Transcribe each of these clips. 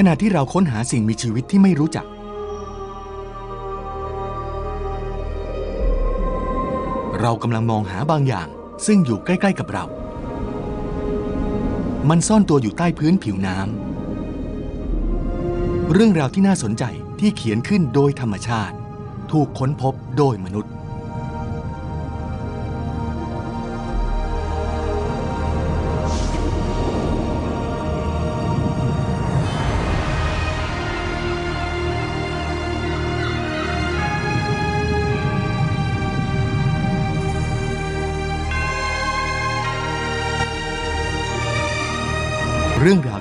ขณะที่เราค้นหาสิ่งมีชีวิตที่ไม่รู้จัก เรากำลังมองหาบางอย่าง ซึ่งอยู่ใกล้ ๆ กับเรา มันซ่อนตัวอยู่ใต้พื้นผิวน้ำ เรื่องราวที่น่าสนใจที่เขียนขึ้นโดยธรรมชาติ ถูกค้นพบโดยมนุษย์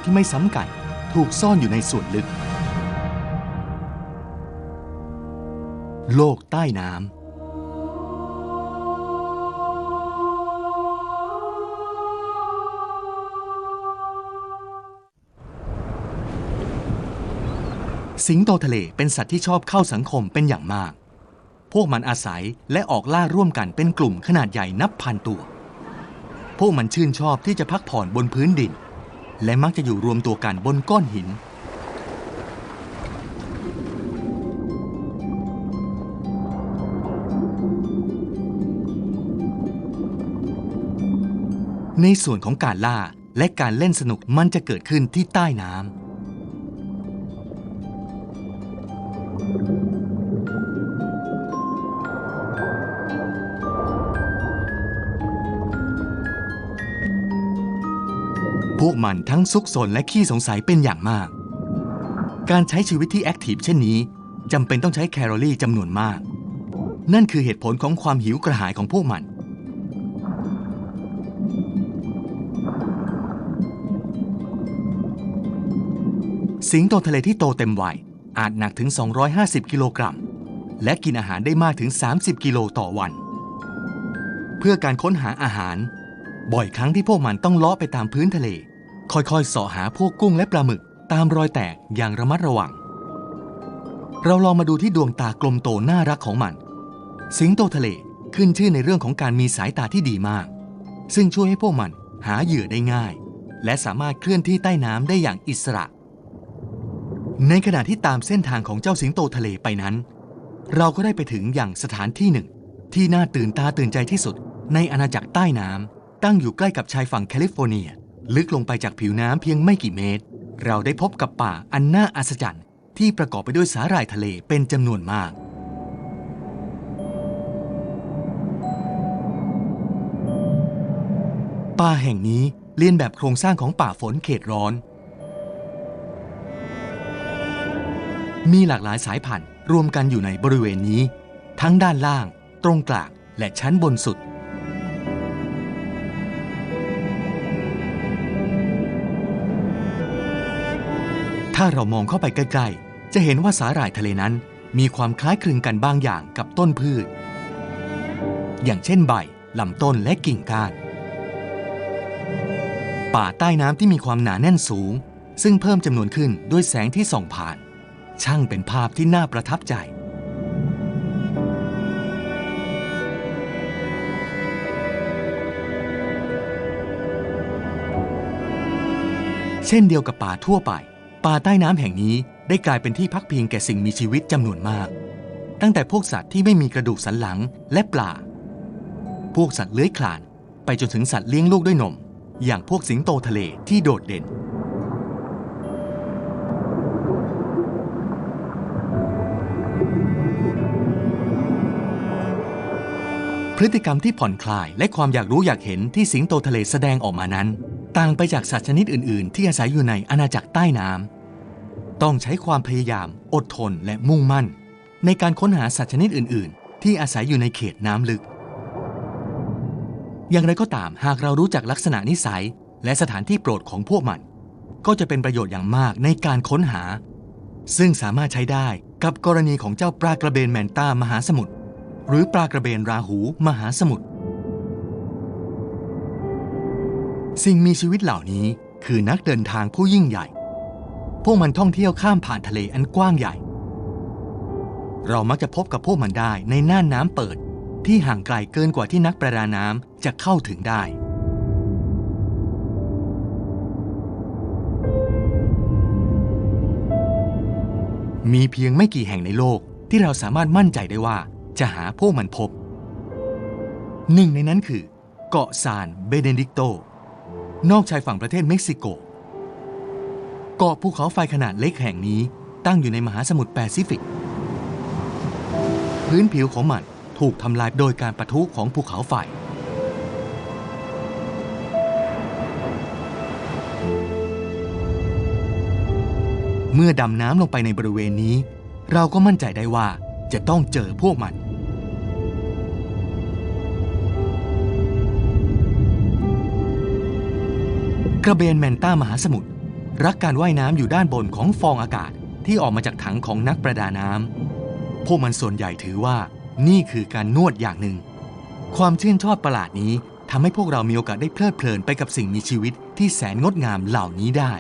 ที่ไม่ซ้ำกัน ถูกซ่อนอยู่ในส่วนลึก โลกใต้น้ำสิงโตทะเลเป็นสัตว์ที่ชอบเข้าสังคมเป็นอย่างมาก พวกมันอาศัยและออกล่าร่วมกันเป็นกลุ่มขนาดใหญ่นับพันตัว พวกมันชื่นชอบที่จะพักผ่อนบนพื้นดิน และมักจะอยู่รวมตัวกันบนก้อนหิน ในส่วนของการล่าและการเล่นสนุกมันจะเกิดขึ้นที่ใต้น้ำ มันทั้งซุกซนและขี้สงสัยเป็นอย่างมาก การใช้ชีวิตที่แอคทีฟเช่นนี้จำเป็นต้องใช้แคลอรี่จำนวนมาก นั่นคือเหตุผลของความหิวกระหายของพวกมัน สิงโตทะเลที่โตเต็มวัยอาจหนักถึง 250 กิโลกรัม และกินอาหารได้มากถึง 30 กิโลต่อวัน เพื่อการค้นหาอาหาร บ่อยครั้งที่พวกมันต้องเลาะไปตามพื้นทะเล ค่อยๆเสาะหาพวกกุ้งและปลาหมึกตามรอยแตกอย่างระมัดระวัง เราลองมาดูที่ดวงตากลมโตน่ารักของมัน สิงโตทะเลขึ้นชื่อในเรื่องของการมีสายตาที่ดีมาก ซึ่งช่วยให้พวกมันหาเหยื่อได้ง่าย และสามารถเคลื่อนที่ใต้น้ำได้อย่างอิสระ ในขณะที่ตามเส้นทางของเจ้าสิงโตทะเลไปนั้น เราก็ได้ไปถึงอย่างสถานที่หนึ่ง ที่น่าตื่นตาตื่นใจที่สุดในอาณาจักรใต้น้ำตั้งอยู่ใกล้กับชายฝั่งแคลิฟอร์เนีย ลึกลงไปจากผิวน้ำเพียงไม่กี่เมตร เราได้พบกับป่าอันน่าอัศจรรย์ที่ประกอบไปด้วยสาหร่ายทะเลเป็นจำนวนมากป่าแห่งนี้เลียนแบบโครงสร้างของป่าฝนเขตร้อน มีหลากหลายสายพันธุ์รวมกันอยู่ในบริเวณนี้ ทั้งด้านล่าง ตรงกลางและชั้นบนสุด ถ้าเรามองเข้าไปใกล้ๆ จะเห็นว่าสาหร่ายทะเลนั้น มีความคล้ายคลึงกันบางอย่างกับต้นพืช อย่างเช่นใบลำต้นและกิ่งก้าน ป่าใต้น้ำที่มีความหนาแน่นสูง ซึ่งเพิ่มจำนวนขึ้นด้วยแสงที่ส่องผ่าน ช่างเป็นภาพที่น่าประทับใจเช่นเดียวกับป่าทั่วไปาใต้น้ำแห่งนี้ได้กลายเป็นที่พักพิงแก่สิ่งมีชีวิตจำนวนมาก ตั้งแต่พวกสัตว์ที่ไม่มีกระดูกสันหลังและปลา พวกสัตว์เลื้อยคลาน ไปจนถึงสัตว์เลี้ยงลูกด้วยนม อย่างพวกสิงโตทะเลที่โดดเด่นพฤติกรรมที่ผ่อนคลายและความอยากรู้อยากเห็นที่สิงโตทะเลแสดงออกมานั้น ต่างไปจากสัตว์ชนิดอื่น ๆ ที่อาศัยอยู่ในอาณาจักรใต้น้ำ ต้องใช้ความพยายาม อดทนและมุ่งมั่น ในการค้นหาสัตว์ชนิดอื่น ๆ ที่อาศัยอยู่ในเขตน้ำลึก อย่างไรก็ตามหากเรารู้จักลักษณะนิสัย และสถานที่โปรดของพวกมัน ก็จะเป็นประโยชน์อย่างมากในการค้นหา ซึ่งสามารถใช้ได้กับกรณีของเจ้าปลากระเบนแมนต้ามหาสมุทรหรือปลากระเบนราหูมหาสมุทรสิ่งมีชีวิตเหล่านี้คือนักเดินทางผู้ยิ่งใหญ่ พวกมันท่องเที่ยวข้ามผ่านทะเลอันกว้างใหญ่ เรามักจะพบกับพวกมันได้ในน่านน้ำเปิดที่ห่างไกลเกินกว่าที่นักประดาน้ำจะเข้าถึงได้ มีเพียงไม่กี่แห่งในโลกที่เราสามารถมั่นใจได้ว่าจะหาพวกมันพบ หนึ่งในนั้นคือ เกาะซานเบเนดิกโต นอกชายฝั่งประเทศเม็กซิโก เกาะภูเขาไฟขนาดเล็กแห่งนี้ ตั้งอยู่ในมหาสมุทรแปซิฟิก พื้นผิวของมันถูกทำลายโดยการปะทุของภูเขาไฟ เมื่อดำน้ำลงไปในบริเวณนี้ เราก็มั่นใจได้ว่าจะต้องเจอพวกมันกระเบนแมนต้ามหาสมุทร รักการว่ายน้ำอยู่ด้านบนของฟองอากาศที่ออกมาจากถังของนักประดาน้ำพวกมันส่วนใหญ่ถือว่านี่คือการนวดอย่างหนึ่ง ความชื่นชอบประหลาดนี้ทำให้พวกเรามีโอกาสได้เพลิดเพลินไปกับสิ่งมีชีวิตที่แสนงดงามเหล่านี้ได้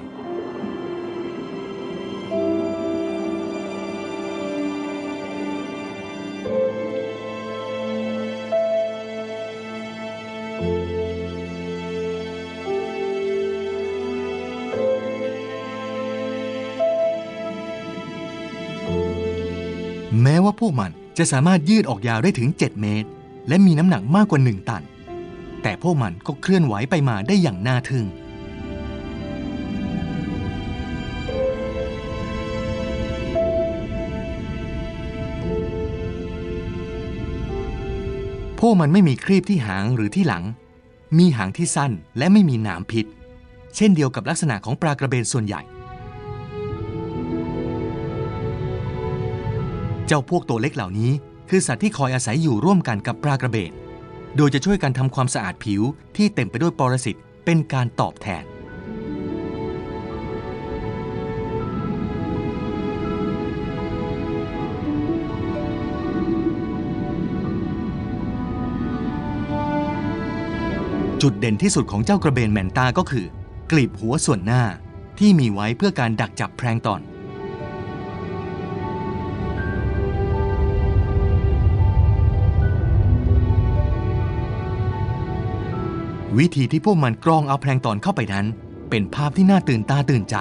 พวกมันจะสามารถยืดออกยาวได้ถึง 7 เมตร และมีน้ำหนักมากกว่า 1 ตัน แต่พวกมันก็เคลื่อนไหวไปมาได้อย่างน่าทึ่งพวกมันไม่มีครีบที่หางหรือที่หลัง มีหางที่สั้นและไม่มีหนามพิษ เช่นเดียวกับลักษณะของปลากระเบนส่วนใหญ่ เจ้าพวกตัวเล็กเหล่านี้ คือสัตว์ที่คอยอาศัยอยู่ร่วมกันกับปลากระเบนโดยจะช่วยกันทำความสะอาดผิวที่เต็มไปด้วยปรสิตเป็นการตอบแทน จุดเด่นที่สุดของเจ้ากระเบนแมนตาก็คือ กลีบหัวส่วนหน้าที่มีไว้เพื่อการดักจับแพลงตอน วิธีที่พวกมันกรองเอาแพลงตอนเข้าไปนั้น เป็นภาพที่น่าตื่นตาตื่นใจ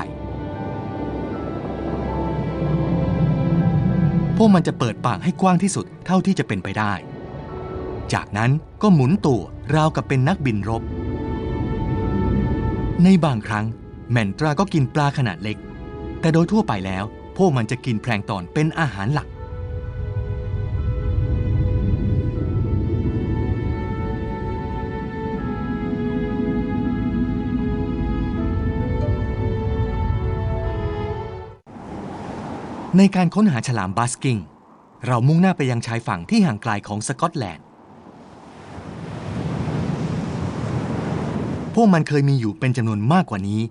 พวกมันจะเปิดปากให้กว้างที่สุดเท่าที่จะเป็นไปได้ จากนั้นก็หมุนตัวราวกับเป็นนักบินรบ ในบางครั้ง แมนตราก็กินปลาขนาดเล็ก แต่โดยทั่วไปแล้ว พวกมันจะกินแพลงตอนเป็นอาหารหลัก ในการค้นหาฉลามบาสกิง เรามุ่งหน้าไปยังชายฝั่งที่ห่างไกลของสกอตแลนด์ พวกมันเคยมีอยู่เป็นจำนวนมากกว่านี้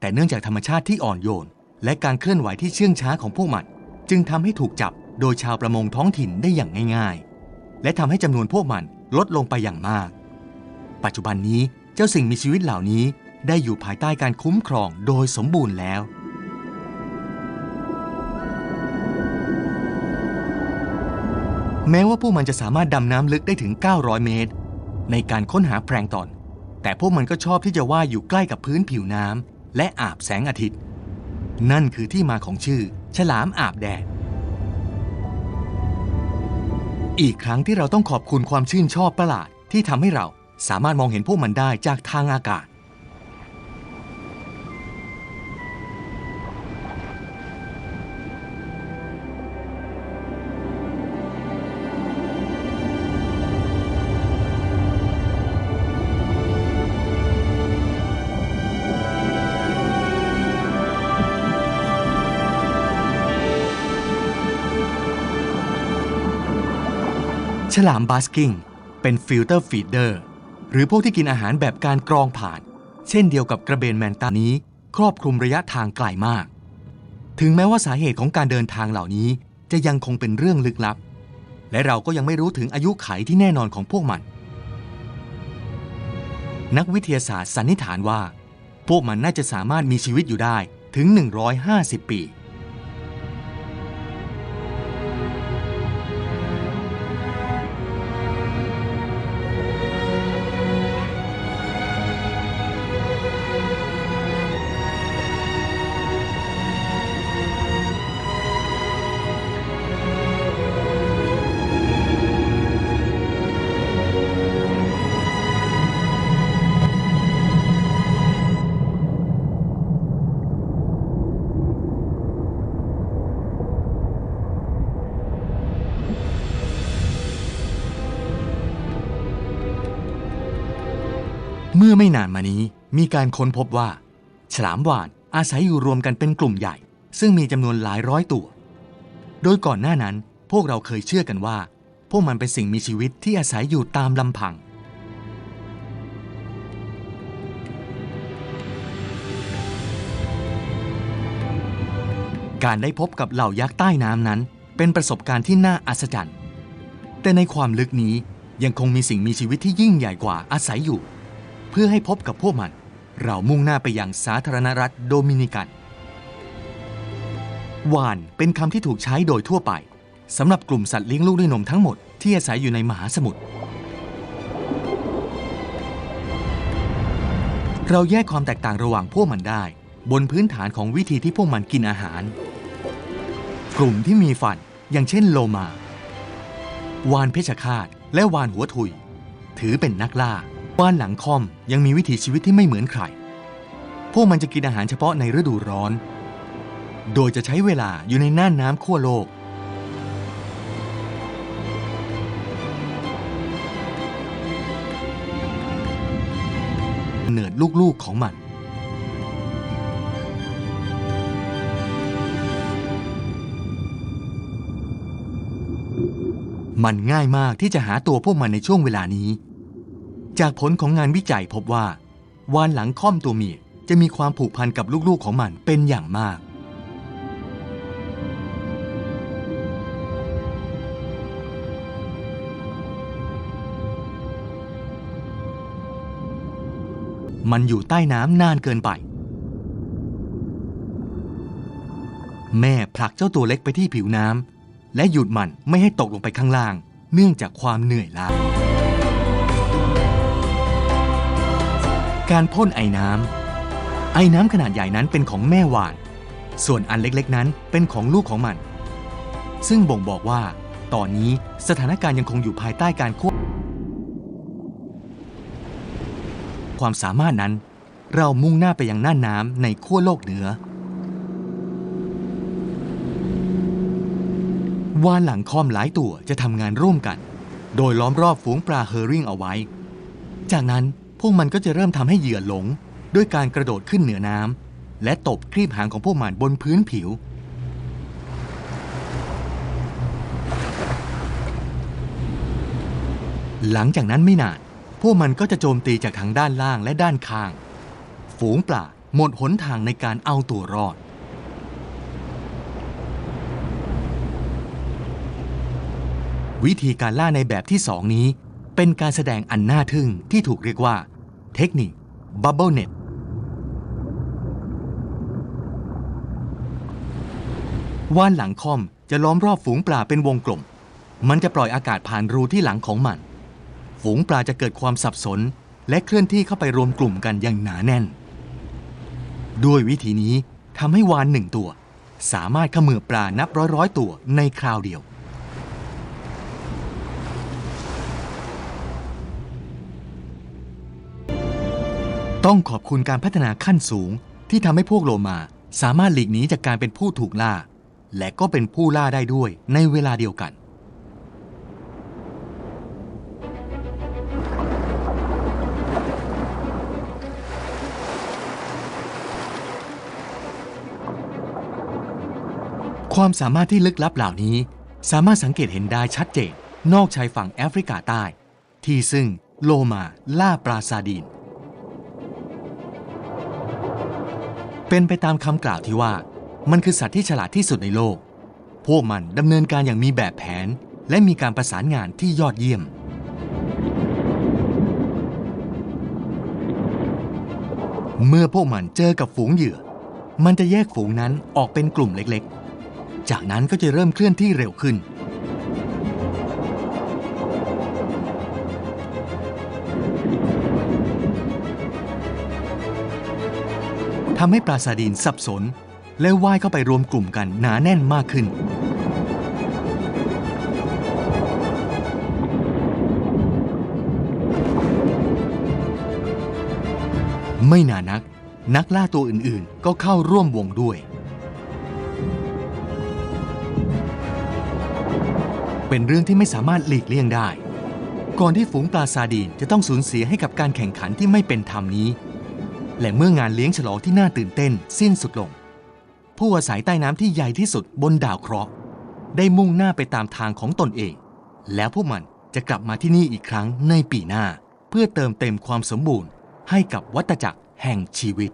แต่เนื่องจากธรรมชาติที่อ่อนโยน และการเคลื่อนไหวที่เชื่องช้าของพวกมัน จึงทำให้ถูกจับโดยชาวประมงท้องถิ่นได้อย่างง่าย ๆ และทำให้จำนวนพวกมันลดลงไปอย่างมาก ปัจจุบันนี้เจ้าสิ่งมีชีวิตเหล่านี้ได้อยู่ภายใต้การคุ้มครองโดยสมบูรณ์แล้ว แม้ว่าพวกมันจะสามารถดำน้ำลึกได้ถึง 900 เมตร ในการค้นหาแพลงตอน แต่พวกมันก็ชอบที่จะว่ายอยู่ใกล้กับพื้นผิวน้ำและอาบแสงอาทิตย์ นั่นคือที่มาของชื่อ ฉลามอาบแดด อีกครั้งที่เราต้องขอบคุณความชื่นชอบประหลาดที่ทำให้เราสามารถมองเห็นพวกมันได้จากทางอากาศ ฉลามบาสกิงเป็นฟิลเตอร์ฟีดเดอร์หรือพวกที่กินอาหารแบบการกรองผ่าน เช่นเดียวกับกระเบนแมนตานี้ ครอบคลุมระยะทางไกลมาก ถึงแม้ว่าสาเหตุของการเดินทางเหล่านี้จะยังคงเป็นเรื่องลึกลับ และเราก็ยังไม่รู้ถึงอายุไขที่แน่นอนของพวกมัน นักวิทยาศาสตร์สันนิษฐานว่า พวกมันน่าจะสามารถมีชีวิตอยู่ได้ถึง 150 ปี มื่อไม่นานมานี้มีการค้นพบว่า ฉลามวาฬอาศัยอยู่รวมกันเป็นกลุ่มใหญ่ ซึ่งมีจำนวนหลายร้อยตัว โดยก่อนหน้านั้นพวกเราเคยเชื่อกันว่า พวกมันเป็นสิ่งมีชีวิตที่อาศัยอยู่ตามลำพัง การได้พบกับเหล่ายักษ์ใต้น้ำนั้น เป็นประสบการณ์ที่น่าอัศจรรย์ แต่ในความลึกนี้ยังคงมีสิ่งมีชีวิตที่ยิ่งใหญ่กว่าอาศัยอยู่ เพื่อให้พบกับพวกมัน เรามุ่งหน้าไปยังสาธารณรัฐโดมินิกัน วานเป็นคำที่ถูกใช้โดยทั่วไปสำหรับกลุ่มสัตว์เลี้ยงลูกด้วยนมทั้งหมดที่อาศัยอยู่ในมหาสมุทร เราแยกความแตกต่างระหว่างพวกมันได้ บนพื้นฐานของวิธีที่พวกมันกินอาหาร กลุ่มที่มีฟันอย่างเช่นโลมา วานเพชฌฆาตและวานหัวถุย ถือเป็นนักล่า วานหลังค่อมยังมีวิถีชีวิตที่ไม่เหมือนใคร พวกมันจะกินอาหารเฉพาะในฤดูร้อน โดยจะใช้เวลาอยู่ในน่านน้ำขั้วโลก เนิดลูกๆของมันมันง่ายมากที่จะหาตัวพวกมันในช่วงเวลานี้ จากผลของงานวิจัยพบว่า วานหลังค่อมตัวเมียจะมีความผูกพันกับลูกๆของมันเป็นอย่างมาก มันอยู่ใต้น้ำนานเกินไป แม่ผลักเจ้าตัวเล็กไปที่ผิวน้ำและหยุดมันไม่ให้ตกลงไปข้างล่าง เนื่องจากความเหนื่อยล้า การพ่นไอ้น้ำไอ้น้ำขนาดใหญ่นั้นเป็นของแม่วาน ส่วนอันเล็กๆนั้นเป็นของลูกของมัน ซึ่งบ่งบอกว่า ตอนนี้สถานการณ์ยังคงอยู่ภายใต้การควบความสามารถนั้น เรามุ่งหน้าไปยังน่านน้ำในขั้วโลกเหนือ วานหลังคอมหลายตัวจะทำงานร่วมกัน โดยล้อมรอบฝูงปลาเฮอริ่งเอาไว้ จากนั้น พวกมันก็จะเริ่มทำให้เหยื่อหลง ด้วยการกระโดดขึ้นเหนือน้ำและตบครีบหางของพวกมันบนพื้นผิว หลังจากนั้นไม่นาน พวกมันก็จะโจมตีจากทางด้านล่างและด้านข้าง ฝูงปลาหมดหนทางในการเอาตัวรอดวิธีการล่าในแบบที่สองนี้ เป็นการแสดงอันน่าทึ่งที่ถูกเรียกว่า เทคนิค Bubble Net ว่านหลังคอมจะล้อมรอบฝูงปลาเป็นวงกลม มันจะปล่อยอากาศผ่านรูที่หลังของมัน ฝูงปลาจะเกิดความสับสน และเคลื่อนที่เข้าไปรวมกลุ่มกันอย่างหนาแน่น ด้วยวิธีนี้ทำให้วานหนึ่งตัว สามารถขมือปลานับร้อยร้อยๆตัวในคราวเดียว ต้องขอบคุณการพัฒนาขั้นสูงที่ทำให้พวกโลมาสามารถหลีกหนีจากการเป็นผู้ถูกล่า และก็เป็นผู้ล่าได้ด้วยในเวลาเดียวกัน ความสามารถที่ลึกลับเหล่านี้ สามารถสังเกตเห็นได้ชัดเจน นอกชายฝั่งแอฟริกาใต้ ที่ซึ่งโลมาล่าปลาซาดีน เป็นไปตามคำกล่าวที่ว่า มันคือสัตว์ที่ฉลาดที่สุดในโลก พวกมันดำเนินการอย่างมีแบบแผน และมีการประสานงานที่ยอดเยี่ยม เมื่อพวกมันเจอกับฝูงเหยื่อ มันจะแยกฝูงนั้นออกเป็นกลุ่มเล็กๆ จากนั้นก็จะเริ่มเคลื่อนที่เร็วขึ้น ทำให้ปลาซาดีนสับสน และว่ายเข้าไปรวมกลุ่มกันหนาแน่นมากขึ้น ไม่นานนัก นักล่าตัวอื่นๆ ก็เข้าร่วมวงด้วย เป็นเรื่องที่ไม่สามารถหลีกเลี่ยงได้ ก่อนที่ฝูงปลาซาดีนจะต้องสูญเสียให้กับการแข่งขันที่ไม่เป็นธรรมนี้ และเมื่องานเลี้ยงฉลองที่น่าตื่นเต้นสิ้นสุดลง ผู้อาศัยใต้น้ำที่ใหญ่ที่สุดบนดาวเคราะห์ ได้มุ่งหน้าไปตามทางของตนเอง แล้วพวกมันจะกลับมาที่นี่อีกครั้งในปีหน้า เพื่อเติมเต็มความสมบูรณ์ให้กับวัตจักรแห่งชีวิต